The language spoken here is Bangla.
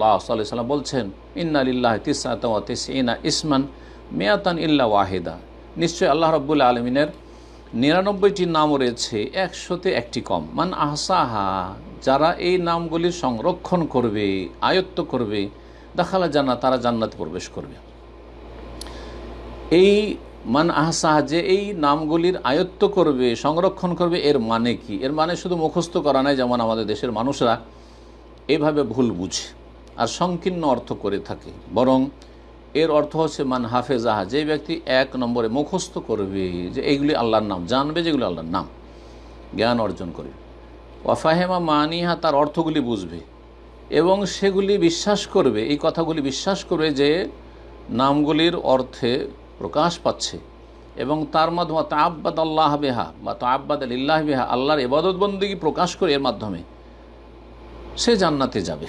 রসুল্লাহ সাল্লাহ সাল্লাম বলছেন ইন্নালিল্লাহ তিসাতিনা ইসমান মেয়াতান ইল্লা ওয়াহেদা। নিশ্চয় আল্লাহ রব্বুল আলমিনের নিরানব্বইটি নাম রয়েছে, একশোতে একটি কম। মান আহসাহা, যারা এই নামগুলি সংরক্ষণ করবে, আয়ত্ত করবে, দেখালা জান্নাত, তারা জান্নাতে প্রবেশ করবে। এই মান আহসাহ যে এই নামগুলির আয়ত্ত করবে, সংরক্ষণ করবে, এর মানে কি? এর মানে শুধু মুখস্থ করা নয় যেমন আমাদের দেশের মানুষরা এভাবে ভুল বুঝে। আর সংকীর্ণ অর্থ করে থাকে। বরং এর অর্থ হচ্ছে, মান হাফেজাহা। যে ব্যক্তি এক নম্বরে মুখস্থ করবে যে এইগুলি আল্লাহর নাম, জানবে যেগুলি আল্লাহর নাম, জ্ঞান অর্জন করবে ওয়াফাহেমা মানিহা, তার অর্থগুলি বুঝবে এবং সেগুলি বিশ্বাস করবে, এই কথাগুলি বিশ্বাস করবে যে নামগুলির অর্থে প্রকাশ পাচ্ছে এবং তার মাধ্যমে তাব্বাদ আল্লাহ বেহা। বা তাব্বাদ আল্লাহ বেহা। আল্লাহর এবাদতবন্দিকে প্রকাশ করে এর মাধ্যমে সে জান্নাতে যাবে।